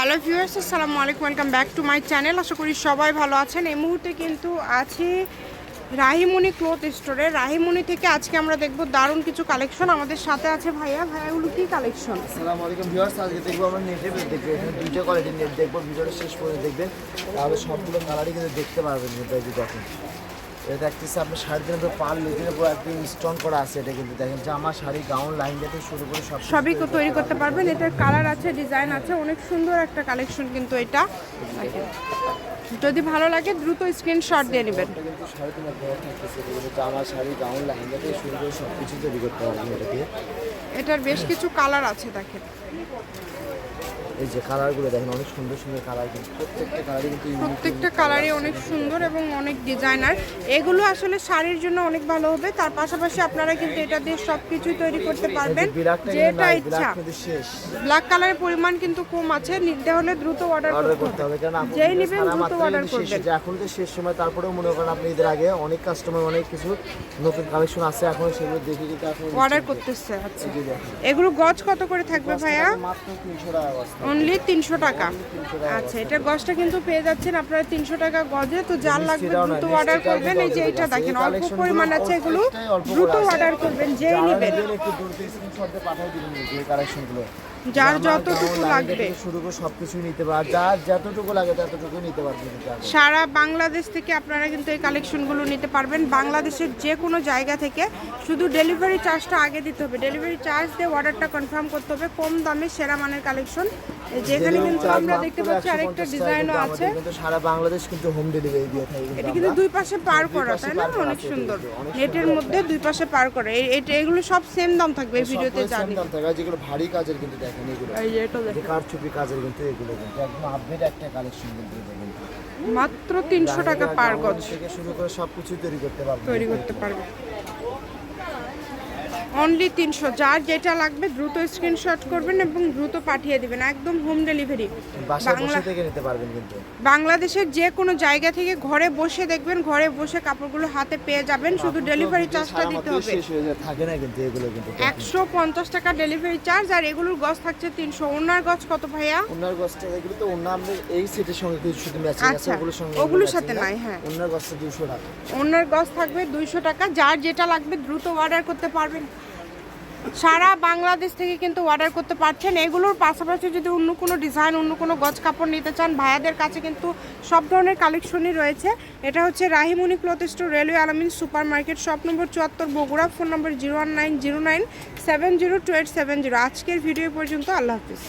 Hello viewers আসসালামু আলাইকুম welcome back to my channel আশা করি সবাই ভালো আছেন। এই মুহূর্তে কিন্তু আছি রাহিমণি ক্লথ স্টোরে রাহিমণি থেকে আজকে আমরা দেখব দারুণ কিছু কালেকশন আমাদের সাথে আছে ভাইয়া। ভাইয়াগুলো কি কালেকশন আসসালামু আলাইকুম ভিউয়ার্স আজকে দেখব আমরা নেটের বেড দেখব। এখানে দুইটা কোয়ালিটির নেট দেখব ভিডিওটা শেষ পর্যন্ত দেখবেন। তাহলে সবগুলো কালারই কিন্তু দেখতে পারবেন দেখেন। এটা দেখতেছি আপনার শাড়ি দিনের পাল লেগিনের উপর একদম স্টোন করা আছে এটা কিন্তু। দেখেন জামা শাড়ি গাউন লাইন থেকে শুরু করে সব সবই তৈরি করতে পারবেন। এটার কালার আছে ডিজাইন আছে অনেক সুন্দর একটা কালেকশন কিন্তু এটা। যদি ভালো লাগে দ্রুত স্ক্রিনশট দিয়ে নেবেন। কিন্তু শাড়ি থাকতেছে কিন্তু জামা শাড়ি গাউন লাইন থেকে শুরু করে সব কিছু তৈরি করতে পারবেন এটা দিয়ে এটার বেশ কিছু কালার আছে দেখেন। এই যে কালারগুলো দেখেন অনেক সুন্দর সুন্দর কালার কিন্তু। প্রত্যেকটা কালারই কিন্তু প্রত্যেকটা কালারই অনেক সুন্দর এবং অনেক ডিজাইনার এগুলো আসলে শাড়ির জন্য অনেক ভালো হবে। তার পাশাপাশি আপনারা কিন্তু এটা দিয়ে সব কিছুই তৈরি করতে পারবেন। যেটা ইচ্ছা। ব্ল্যাক কালারের পরিমাণ কিন্তু কম আছে। নিতে হলে দ্রুত অর্ডার করতে হবে। যেই নেবেন দ্রুত অর্ডার করবেন। এখন তো শেষ সময় তারপরেও মনে করেন আপনি ঈদের আগে অনেক কাস্টমার অনেক কিছু নতুন কালেকশন আছে। এখন সেগুলো দেখে কিন্তু অর্ডার করতেছে আচ্ছা। এগুলো গজ কত করে থাকবে ভাইয়া? মাত্র তিনশো টাকা বস্তা অনলি তিনশো টাকা। আচ্ছা এটার গজটা কিন্তু পেয়ে যাচ্ছেন আপনারা তিনশো টাকা গজে। তো যার লাগবে দ্রুত অর্ডার করবেন। এই যে এটা দেখেন অল্প পরিমাণ আছে এগুলো। দ্রুত অর্ডার করবেন যেই যারা নেবেন। যার যতটুকু লাগবে। শুরু করে সবকিছুই নিতে যার যতটুকু লাগে ততটুকু নিতে পারবেন সারা বাংলাদেশ থেকে আপনারা কিন্তু এই কালেকশনগুলো নিতে পারবেন। বাংলাদেশের যে কোনো জায়গা থেকে। শুধু ডেলিভারি চার্জটা আগে দিতে হবে। ডেলিভারি চার্জ দিয়ে অর্ডারটা কনফার্ম করতে হবে। কম দামে সেরা মানের কালেকশন যেখানে কিন্তু আমরা দেখতে পাচ্ছি আরেকটা ডিজাইনও আছে। কিন্তু সারা বাংলাদেশ কিন্তু হোম ডেলিভারি দিয়ে থাকি এটা কিন্তু দুই পাশে পার করা তাই না? অনেক সুন্দর। নেটের মধ্যে দুই পাশে পার করে। এটা এগুলো সব সেম দাম থাকবে এই ভিডিওতে জানি। দাম থাকে, যেগুলো ভারী কাজের কিন্তু দেখেন এগুলো। এই যে এটা দেখেন। কারচুপি কাজের কিন্তু এগুলো কিন্তু একদম আপডেট একটা কালেকশন কিন্তু কিন্তু। মাত্র তিনশো টাকা পার গজ। থেকে শুরু করে সবকিছু তৈরি করতে পারবেন তৈরি করতে পারবে। অনলি তিনশো। যার যেটা লাগবে দ্রুত স্ক্রিনশট করবেন এবং দ্রুত পাঠিয়ে দিবেন। একদম হোম ডেলিভারি বাংলাদেশের যে কোনো জায়গা থেকে ঘরে বসে দেখবেন ঘরে বসে কাপড়গুলো হাতে পেয়ে যাবেন। শুধু ডেলিভারি চার্জটা দিতে হবে। একশো পঞ্চাশ টাকা ডেলিভারি চার্জ আর এগুলোর গজ থাকছে তিনশো। ওনার গজ কত ভাইয়া? ওনার গছটা এগুলো তো ওনার এই সেটের সঙ্গে কিছু শুধু ম্যাচিং আছে আচ্ছা, ওগুলোর সঙ্গে ওগুলোর সাথে নাই, হ্যাঁ। ওনার দুশো টাকা। ওনার গজ থাকবে দুইশো টাকা। যার যেটা লাগবে দ্রুত অর্ডার করতে পারবেন। সারা বাংলাদেশ থেকে কিন্তু অর্ডার করতে পারছেন। এগুলোর পাশাপাশি যদি অন্য কোনো ডিজাইন অন্য কোনো গজ কাপড় নিতে চান, ভাইয়াদের কাছে কিন্তু সব ধরনের কালেকশনই রয়েছে। এটা হচ্ছে Rahimuni cloth store railway Alamin super market shop নম্বর চুয়াত্তর, বগুড়া ফোন নম্বর zero one nine zero nine seven zero two eight seven zero আজকের ভিডিও পর্যন্ত, আল্লাহ হাফিজ।